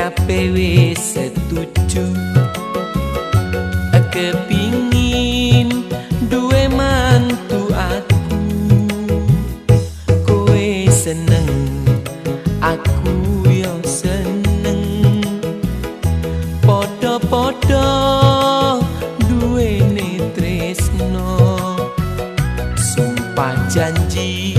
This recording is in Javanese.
KPW setuju. Kepingin duwe mantu aku. Kowe seneng, aku yang seneng. Podo-podo duwe netresno Sumpah janji